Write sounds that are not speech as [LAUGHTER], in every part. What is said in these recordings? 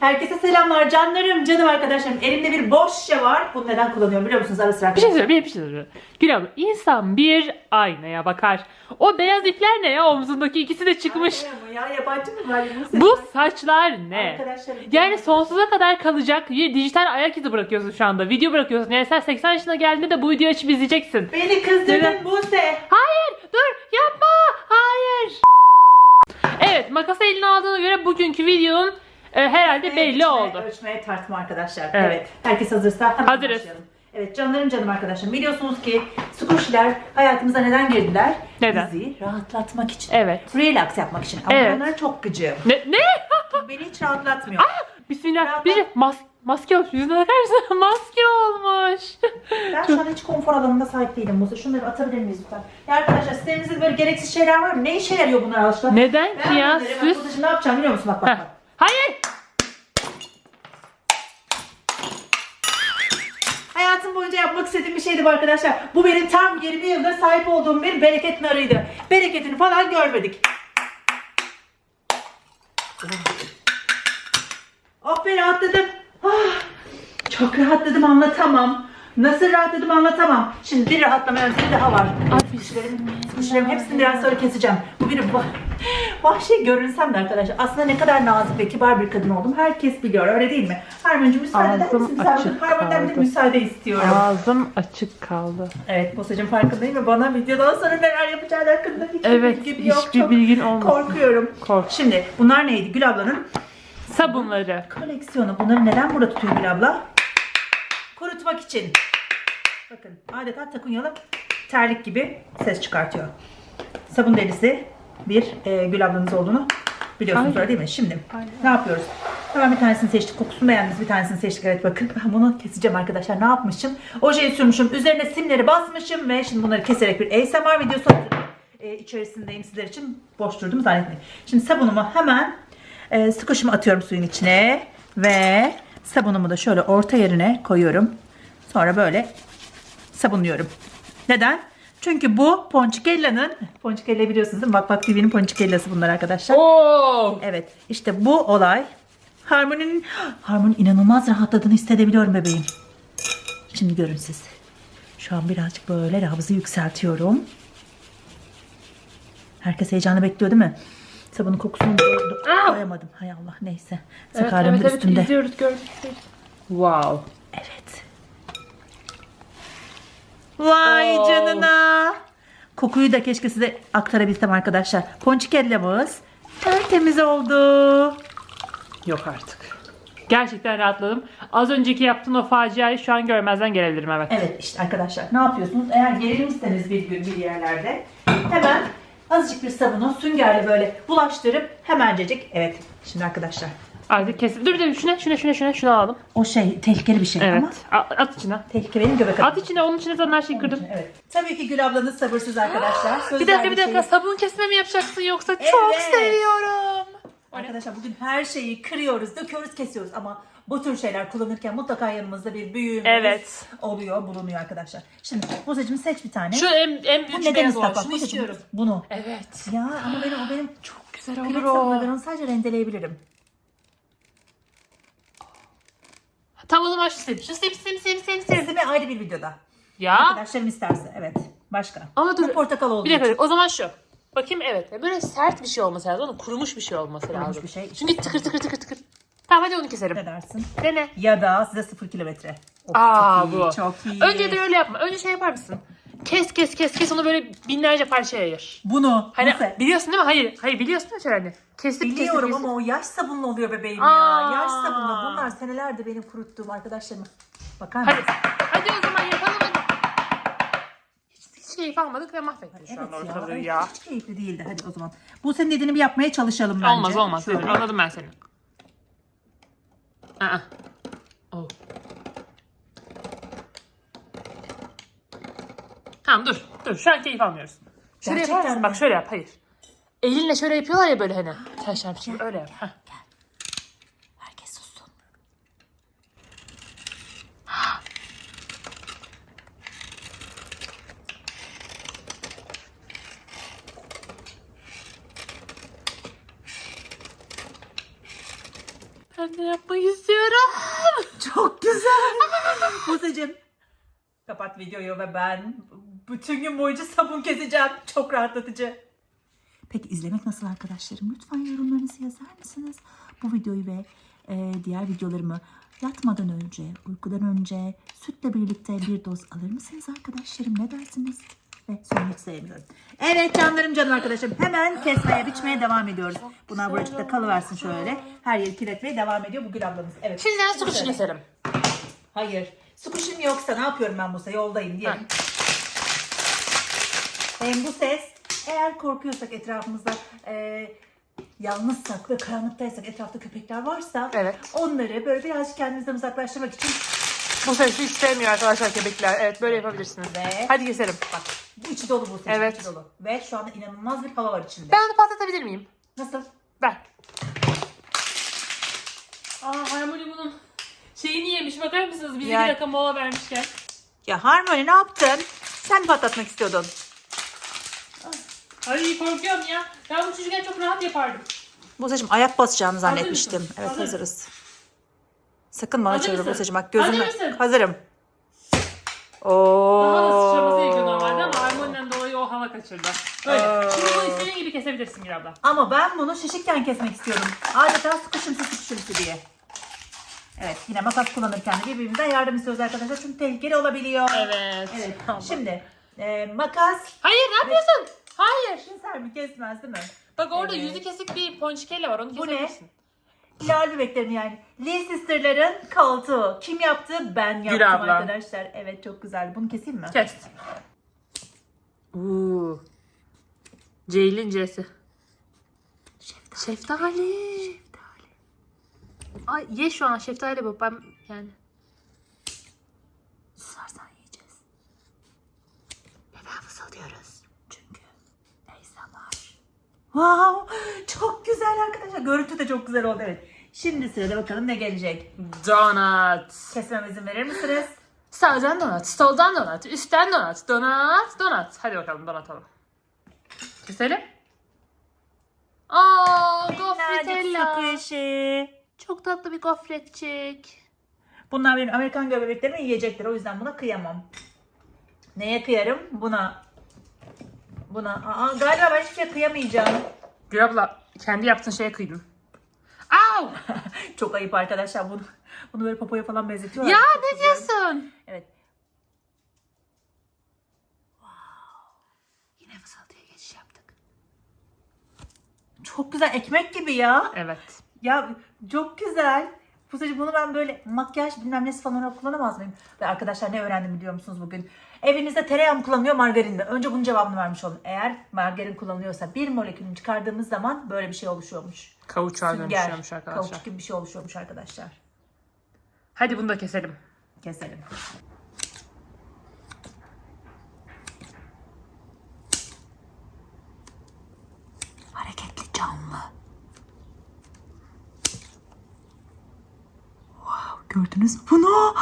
Herkese selamlar canlarım, canım arkadaşlarım. Elimde bir boş şişe var. Bunu neden kullanıyorum biliyor musunuz ara sıra? Bir şey söyle, bir şey söyle. Gül abla, insan bir aynaya bakar. O beyaz ipler ne ya omzundaki ikisi de çıkmış. Ay, ama Ya yabancı mı var? Bu, saçlar ne? Arkadaşlarım. Yani sonsuza kadar kalacak bir dijital ayak izi bırakıyorsun şu anda. Video bırakıyorsun. Yani sen 80 yaşına geldiğinde de bu videoyu açıp izleyeceksin. Beni kızdırdın? Buse. Hayır! Dur! Yapma! Hayır! Evet, makası eline aldığına göre bugünkü videonun e, herhalde belli Ölçme, oldu. Ölçmeye tartma arkadaşlar. Evet. Evet. Herkes hazırsa hemen Hazırız. başlayalım. Evet canlarım canım arkadaşlarım. Biliyorsunuz ki squishy'ler hayatımıza neden girdiler? Neden? Bizi rahatlatmak için. Evet. Relax yapmak için. Ama Evet. onlara çok gıcığım. Ne? Ne? Beni hiç rahatlatmıyor. Bismillah. Rahatlat. Bir mas maske olmuş. Yüzüne bakarsan [LAUGHS] maske olmuş. Ben şu an hiç konfor alanında sahip değilim Musa. Şunları atabilir miyiz lütfen? Ya arkadaşlar sitenizde böyle gereksiz şeyler var mı? Ne işe yarıyor bunlar aslında? Neden Ben ki ya? bak Süs. Ne yapacağım biliyor musun? Bak bak bak. Hayatım boyunca yapmak istediğim bir şeydi bu arkadaşlar. Bu benim tam 20 yıldır sahip olduğum bir bereket narıydı. Bereketini falan görmedik. Oh be rahatladım. Ah, çok rahatladım anlatamam. Nasıl rahatladım anlatamam. Şimdi bir rahatlama yöntemi daha var. Abi Kuşlarımın hepsini biraz sonra keseceğim. Bu bir vah- vahşi görünsem de arkadaşlar. Aslında ne kadar nazik ve kibar bir kadın oldum. Herkes biliyor öyle değil mi? Harmoncum müsaade eder Ağzım misin? Müsaade- açık bir kaldı. müsaade istiyorum. Ağzım açık kaldı. Evet Musa'cığım farkındayım ve bana videodan sonra neler yapacağın hakkında hiçbir Evet, bilgim yok. hiçbir Çok bilgin olmasın. Korkuyorum. Kork. Şimdi bunlar neydi Gül ablanın? Sabunları. Koleksiyonu. Bunları neden burada tutuyor Gül abla? Kurutmak için. Bakın adeta takunyalı terlik gibi ses çıkartıyor. Sabun delisi bir e, Gül ablanız olduğunu biliyorsunuz Aynen. öyle değil mi? Şimdi Aynen. ne yapıyoruz? Hemen bir tanesini seçtik. Kokusunu beğendiniz bir tanesini seçtik. Evet bakın ben bunu keseceğim arkadaşlar. Ne yapmışım? Ojeyi sürmüşüm. Üzerine simleri basmışım ve şimdi bunları keserek bir ASMR videosu e, içerisindeyim sizler için. Boş durdum zannetmeyin. Şimdi sabunumu hemen e, squish'ımı atıyorum suyun içine ve sabunumu da şöyle orta yerine koyuyorum. Sonra böyle sabunluyorum. Neden? Çünkü bu Ponçikella'nın, Ponçikella biliyorsunuz değil mi? Bak Bak TV'nin Ponçikella'sı bunlar arkadaşlar. Oo! Evet işte bu olay Harmony'nin Harmony inanılmaz rahatladığını hissedebiliyorum bebeğim. Şimdi görün siz. Şu an birazcık böyle nabzı yükseltiyorum. Herkes heyecanla bekliyor değil mi? Sabunun kokusunu! Koyamadım. Hay Allah neyse. Evet, Sakarlığım evet, evet, üstümde. izliyoruz gördük. Wow. Evet. Vay Oo. canına. Kokuyu da keşke size aktarabilsem arkadaşlar. Ponçikellamız tertemiz oldu. Yok artık. Gerçekten rahatladım. Az önceki yaptığın o faciayı şu an görmezden gelebilirim evet. Evet işte arkadaşlar ne yapıyorsunuz? Eğer gerilmişseniz bir gün bir yerlerde hemen azıcık bir sabunu süngerle böyle bulaştırıp hemencecik evet şimdi arkadaşlar Artık kesin. Dur dur şuna şuna şuna şuna şunu alalım. o şey tehlikeli bir şey ama Evet. A- At içine. tehlike benim göbek At içine onun içine zaten her şeyi kırdım. Evet. Tabii ki Gül ablanız sabırsız arkadaşlar. [GASPS] Söz Bir dakika bir dakika şeyi- sabun kesme mi yapacaksın yoksa çok Evet. seviyorum. Arkadaşlar bugün her şeyi kırıyoruz, döküyoruz, kesiyoruz ama bu tür şeyler kullanırken mutlaka yanımızda bir büyüğümüz Evet. oluyor, bulunuyor arkadaşlar. Şimdi Buzacığım seç bir tane. Şu en, en bu büyük neden beyaz ıslak olan. bak? Şunu Buzacığım, istiyorum. Bunu. Evet. Ya ama benim o benim Çok güzel olur sabunla ben o. onu sadece rendeleyebilirim. Tamam o zaman şu sim. Şu sim sim sim sim sim. Sesimi ayrı bir videoda. Ya. Arkadaşlarım isterse evet. Başka. Ama dur. Bu portakal olduğu Bir dakika için. o zaman şu. Bakayım evet. Böyle sert bir şey olması lazım. Onun kurumuş bir şey olması Kurumuş lazım. bir şey. Çünkü tıkır tıkır tıkır tıkır. Tamam hadi onu keserim. Ne dersin? Dene. Ya da size sıfır kilometre. Of, Aa çok iyi, bu. Çok iyi. Önce de öyle yapma. Önce şey yapar mısın? Kes kes kes kes onu böyle binlerce parçaya ayır. Bunu. Hani Nasıl? biliyorsun değil mi? Hayır. Hayır biliyorsun değil mi şöyle hani? Kesip Biliyorum kesip, kesip. ama o yaş sabunlu oluyor bebeğim Aa. ya. Yaş sabunlu. Bunlar senelerdir benim kuruttuğum arkadaşlarım. Bakar Hadi. mısın? Hadi o zaman yapalım hadi. Hiç, hiç keyif almadık ve mahvettik şu Evet anda ya, ortalığı evet, ya. Hiç keyifli değildi. Hadi o zaman. Bu senin dediğini bir yapmaya çalışalım bence. Olmaz olmaz. Şöyle. Dedim, anladım ben seni. Aa. Oh. Tamam dur. Dur. Şu an keyif almıyoruz. Şöyle Gerçekten yapar mısın? mi? Bak şöyle yap. Hayır. Elinle şöyle yapıyorlar ya böyle hani. Şarpı gibi öyle yap. Heh. Herkes sussun. Ben de yapmak istiyorum. Çok güzel. [LAUGHS] Buse'cim kapat videoyu ve ben bütün gün boyunca sabun keseceğim. Çok rahatlatıcı. Peki izlemek nasıl arkadaşlarım? Lütfen yorumlarınızı yazar mısınız? Bu videoyu ve e, diğer videolarımı yatmadan önce, uykudan önce sütle birlikte bir doz alır mısınız arkadaşlarım? Ne dersiniz? Ve sonra hiç sevmiyorum. Evet canlarım canım arkadaşlarım. Hemen kesmeye, biçmeye devam ediyoruz. Bunlar buracıkta kalıversin şöyle. Her yeri kirletmeye devam ediyor bu Gül ablamız. Evet. Şimdi ben su Şöyle. kuşu keserim. Hayır. Sıkışım yoksa ne yapıyorum ben Musa? Yoldayım diyelim. Hem bu ses eğer korkuyorsak etrafımızda e, yalnızsak ve karanlıktaysak etrafta köpekler varsa Evet. onları böyle birazcık kendimizden uzaklaştırmak için Bu sesi hiç sevmiyor arkadaşlar köpekler. Evet böyle yapabilirsiniz. Ve- Hadi keselim. Bak. bu içi dolu bu ses Evet. içi dolu. Ve şu anda inanılmaz bir hava var içinde. Ben onu patlatabilir miyim? Nasıl? Ver. Aa Harmony bunun şeyini yemiş. Bakar mısınız? Bize Yani- bir dakika mola vermişken. Ya Harmony ne yaptın? Sen mi patlatmak istiyordun? Ay korkuyorum ya. Ben bu çocukken çok rahat yapardım. Buse'cim ayak basacağını zannetmiştim. zannetmiştim. Evet, Hazır. hazırız. Sakın bana Hazır çevir mısın? Buse'cim. Bak Hazır gözümle. mısın? Hazırım. Daha da Oo. sıçraması gerekiyor normalde ama dolayı o hava kaçırdı. Böyle. Şimdi bunu istediğin gibi kesebilirsin Gül abla. Ama ben bunu şişikken kesmek istiyorum. Adeta sıkışımsı sıkışımsı diye. Evet yine makas kullanırken de birbirimizden yardım istiyoruz arkadaşlar. Çünkü tehlikeli olabiliyor. Evet. Evet. Tamam. Şimdi e, makas Hayır ne yapıyorsun? Hayır. keser mi kesmez değil mi? Bak orada Evet. yüzü kesik bir ponçikelle var onu Bu ne? kesebilirsin. Lal bebeklerim yani. Lee Sister'ların koltuğu. Kim yaptı? Ben yaptım abla. arkadaşlar. Evet çok güzel. Bunu keseyim mi? Kes. Uuu. Ceylin C'si. Şeftali. Şeftali. Ay ye şu an şeftali bu. Ben yani. Susarsan yiyeceğiz. Neden fısıldıyoruz? Çünkü ASMR. Wow! Çok güzel arkadaşlar. Görüntü de çok güzel oldu evet. Şimdi sırada bakalım ne gelecek. Donut. Kesmeme izin verir misiniz? Sağdan donut, soldan donut, üstten donut, donut, donut. Hadi bakalım donut alalım. Keselim. Aa, gofretella. sıkışı. Çok tatlı bir gofretçik. Bunlar benim Amerikan göbeklerimi yiyecekler. O yüzden buna kıyamam. Neye kıyarım? Buna. Buna. Aa, galiba ben hiçbir şey kıyamayacağım. Gül abla kendi yaptığın şeye kıydın. Au! [LAUGHS] Çok ayıp arkadaşlar. Bunu, bunu böyle popoya falan benzetiyorlar. ya Çok ne güzel. diyorsun? Evet. Yine fısıltıya geçiş yaptık. Çok güzel. Ekmek gibi ya. Evet. Ya çok güzel. Sefer bunu ben böyle makyaj bilmem nesi falan olarak kullanamaz mıyım? Ve arkadaşlar ne öğrendim biliyor musunuz bugün? Evinizde tereyağı mı kullanıyor margarin mi? Önce bunun cevabını vermiş olun. Eğer margarin kullanıyorsa bir molekülünü çıkardığımız zaman böyle bir şey oluşuyormuş. Kavuçuğa Sünger, dönüşüyormuş arkadaşlar. Kauçuk gibi bir şey oluşuyormuş arkadaşlar. Hadi bunu da keselim. Keselim. Gördünüz mü bunu?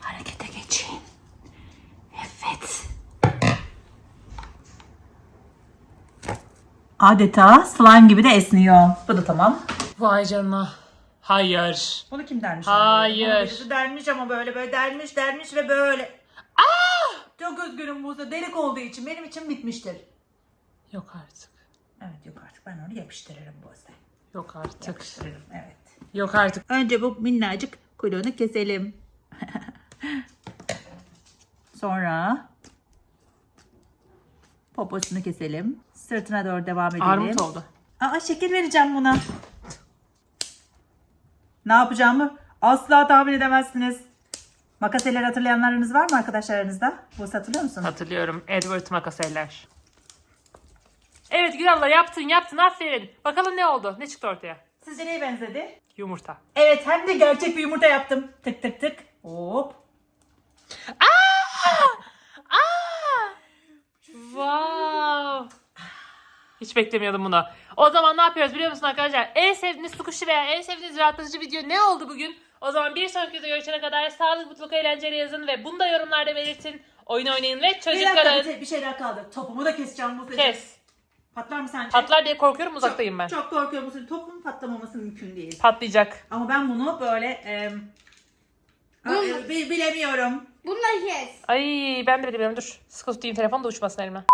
Harekete geçeyim. Evet. Adeta slime gibi de esniyor. Bu da tamam. Vay canına. Hayır. Bunu kim dermiş? Hayır. Bunu birisi dermiş ama böyle böyle dermiş dermiş ve böyle. Aa! Çok üzgünüm Musa. Delik olduğu için benim için bitmiştir. Yok artık. Evet yok artık ben onu yapıştırırım Buse. Yok artık. Yapıştırırım evet. Yok artık. Önce bu minnacık kuyruğunu keselim. [LAUGHS] Sonra poposunu keselim. Sırtına doğru devam edelim. Armut oldu. Aa şekil vereceğim buna. Ne yapacağımı asla tahmin edemezsiniz. Makaseler hatırlayanlarınız var mı arkadaşlarınızda? Bu hatırlıyor musun? Hatırlıyorum. Edward Makaseller. Evet Gül abla yaptın yaptın aferin. Bakalım ne oldu? Ne çıktı ortaya? Sizce neye benzedi? Yumurta. Evet hem de gerçek bir yumurta yaptım. Tık tık tık. Hop. Aa! Wow. Hiç beklemiyordum bunu. O zaman ne yapıyoruz biliyor musun arkadaşlar? En sevdiğiniz sukuşu veya en sevdiğiniz rahatlatıcı video ne oldu bugün? O zaman bir sonraki videoda görüşene kadar sağlık, mutluluk, eğlenceli yazın ve bunu da yorumlarda belirtin. Oyun oynayın ve Bir dakika bir, çocukların şey- bir şey daha kaldı. Topumu da keseceğim bu sefer. kes. Patlar mı sence? Patlar diye korkuyorum uzaktayım ben. Çok, korkuyorum bu sefer. Topun patlamaması mümkün değil. Patlayacak. Ama ben bunu böyle e, Bunu- bilemiyorum. Bununla kes. Ay ben de bilmiyorum dur. Sıkı tutayım telefon da uçmasın elime.